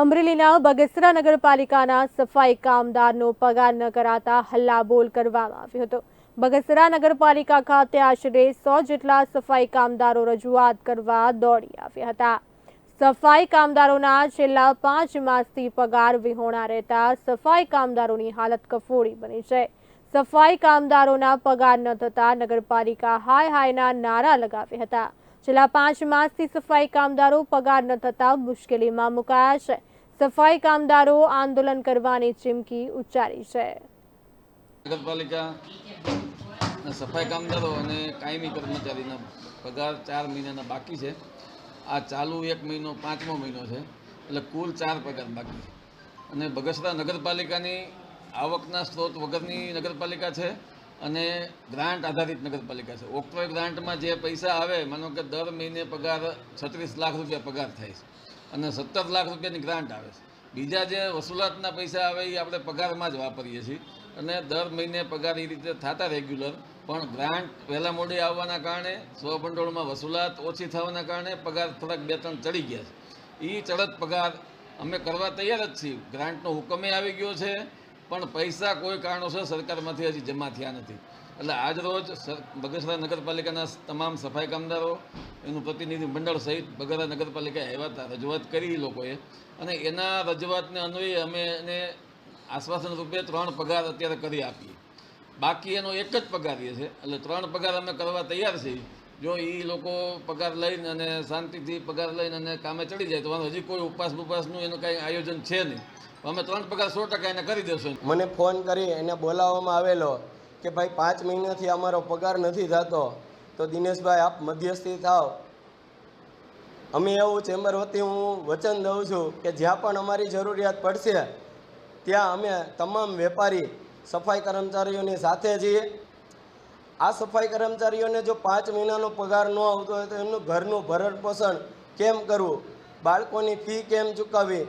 અમરેલીના બગસરા નગરપાલિકાના સફાઈ કામદારનો પગાર ન કરાતા હલ્લાબોલ કરવામાં આવ્યો હતો. બગસરા નગરપાલિકા ખાતે આશરે સો જેટલા સફાઈ કામદારો રજૂઆત કરવા દોડી આવ્યા હતા. સફાઈ કામદારોના છેલ્લા પાંચ માસથી પગાર વિહોણા રહેતા સફાઈ કામદારોની હાલત કફોડી બની છે. સફાઈ કામદારોના પગાર ન થતા નગરપાલિકા હાય હાયના નારા લગાવ્યા હતા. છેલ્લા પાંચ માસથી સફાઈ કામદારો પગાર ન થતા મુશ્કેલીમાં મુકાયા છે. સફાઈ કામદારો આંદોલન કરવાની ચીમકી ઉચ્ચારી છે. નગરપાલિકા સફાઈ કામદારો અને કાયમી કર્મચારીના પગાર ચાર મહિનાના બાકી છે. આ ચાલુ એક મહિનો, પાંચમો મહિનો છે. એટલે કુલ ચાર પગાર બાકી છે. અને બગસરા નગરપાલિકાની આવકના સ્ત્રોત વગરની નગરપાલિકા છે. અને ગ્રાન્ટ આધારિત નગરપાલિકા છે. ઓક્ટ્રોય ગ્રાન્ટમાં જે પૈસા આવે, માનો કે દર મહિને પગાર છત્રીસ લાખ રૂપિયા પગાર થાય છે અને સત્તર લાખ રૂપિયાની ગ્રાન્ટ આવે છે. બીજા જે વસૂલાતના પૈસા આવે એ આપણે પગારમાં જ વાપરીએ છીએ અને દર મહિને પગાર એ રીતે થતા રેગ્યુલર પણ ગ્રાન્ટ વહેલા મોડી આવવાના કારણે સ્વભંડોળમાં વસૂલાત ઓછી થવાના કારણે પગાર થોડાક બે ત્રણ ચડી ગયા છે. એ ચડત પગાર અમે કરવા તૈયાર જ છીએ. ગ્રાન્ટનો હુકમે આવી ગયો છે. પણ પૈસા કોઈ કારણોસર સરકારમાંથી હજી જમા થયા નથી. એટલે આજ રોજ બગસરા નગરપાલિકાના તમામ સફાઈ કામદારો, એનું પ્રતિનિધિ મંડળ સહિત બગસરા નગરપાલિકાએ આવ્યા હતા, રજૂઆત કરી લોકોએ. અને એના રજૂઆતને અન્વયે અમે એને આશ્વાસન રૂપે ત્રણ પગાર અત્યારે કરી આપીએ. બાકી એનો એક જ પગાર એ છે. એટલે ત્રણ પગાર અમે કરવા તૈયાર છીએ. જો એ લોકો પગાર લઈને અને શાંતિથી પગાર લઈને અને કામે ચડી જાય તો હજી કોઈ ઉપવાસ બુપાસનું એનું કાંઈ આયોજન છે નહીં. અમે ત્રણ પગાર સો ટકા એને કરી દેશું. મને ફોન કરી, એને બોલાવવામાં આવેલો કે ભાઈ પાંચ મહિનાથી અમારો પગાર નથી થતો, તો દિનેશભાઈ આપ મધ્યસ્થી થાવ. અમે એવું ચેમ્બર વતી હું વચન દઉં છું કે જ્યાં પણ અમારી જરૂરિયાત પડશે, ત્યાં અમે તમામ વેપારી, સફાઈ કર્મચારીઓની સાથે છીએ. આ સફાઈ કર્મચારીઓને જો પાંચ મહિનાનો પગાર ન આવતો હોય તો એમનું ઘરનું ભરણ પોષણ કેમ કરવું? બાળકોની ફી કેમ ચૂકવવી?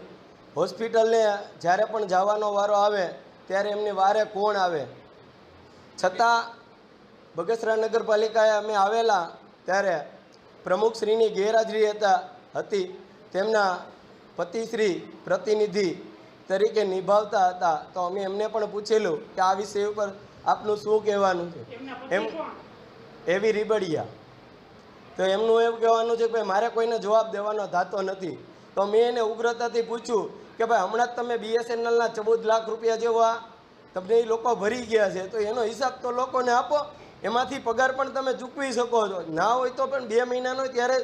હોસ્પિટલને જ્યારે પણ જવાનો વારો આવે ત્યારે એમની વારે કોણ આવે? છતાં બગસરા નગરપાલિકાએ અમે આવેલા ત્યારે પ્રમુખશ્રીની ગેરહાજરી હતા હતી. તેમના પતિશ્રી પ્રતિનિધિ તરીકે નિભાવતા હતા. તો અમે એમને પણ પૂછેલું કે આ વિષય ઉપર આપનું શું કહેવાનું છે? એમ એવી રીબડિયા. તો એમનું એવું કહેવાનું છે કે મારે કોઈને જવાબ દેવાનો થતો નથી. તો મેં એને ઉગ્રતાથી પૂછ્યું કે ભાઈ, હમણાં જ તમે બીએસએનએલના ચૌદ લાખ રૂપિયા જેવા તમને એ લોકો ભરી ગયા છે, તો એનો હિસાબ તો લોકોને આપો. એમાંથી પગાર પણ તમે ચૂકવી શકો છો. ના હોય તો પણ બે મહિનાનો ત્યારે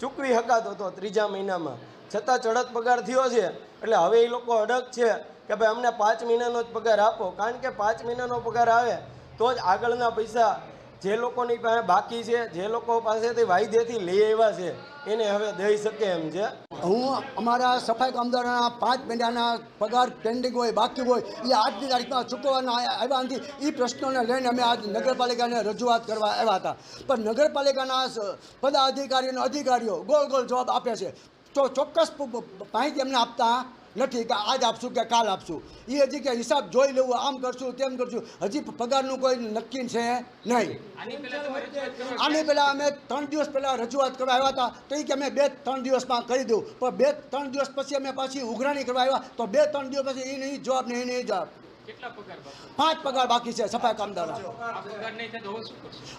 ચૂકવી શકાતો હતો ત્રીજા મહિનામાં. છતાં ચડત પગાર થયો છે, એટલે હવે એ લોકો અડગ છે કે ભાઈ, અમને પાંચ મહિનાનો જ પગાર આપો. કારણ કે પાંચ મહિનાનો પગાર આવે, તો જ આગળના પૈસા જે લોકોની પાસે બાકી છે, જે લોકો પાસેથી વાયદેથી લઈ આવ્યા છે, એને હવે દઈ શકે એમ છે. હું અમારા સફાઈ કામદારોના પાંચ મહિનાના પગાર પેન્ડિંગ હોય, બાકી હોય, એ આજની તારીખમાં ચૂકવવાના આવ્યા નથી. એ પ્રશ્નોને લઈને અમે આજ નગરપાલિકાને રજૂઆત કરવા આવ્યા હતા. પણ નગરપાલિકાના પદાધિકારીઓ અધિકારીઓ ગોળ ગોળ જવાબ આપે છે. તો ચોક્કસ માહિતી અમને આપતા નથી કે આજ આપશું કે કાલ આપશું. એ હજી કે હિસાબ જોઈ લેવું આમ કરશું તેમ કરશું. હજી પગારનું કોઈ નક્કી છે નહીં. આની પહેલાં અમે ત્રણ દિવસ પહેલાં રજૂઆત કરવા આવ્યા હતા. તો એ કે અમે બે ત્રણ દિવસમાં કરી દઉં. પણ બે ત્રણ દિવસ પછી અમે પાછી ઉઘરાણી કરવા આવ્યા. તો બે ત્રણ દિવસ પછી એ નહીં જવાબ નહીં નહીં જવાબ. પાંચ પગાર બાકી છે સફાઈ કામદારો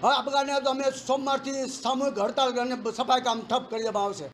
હવે આ પગારને તો અમે સોમવારથી સામૂહિક હડતાલ કરીને સફાઈ કામ ઠપ કરી દેવામાં આવશે.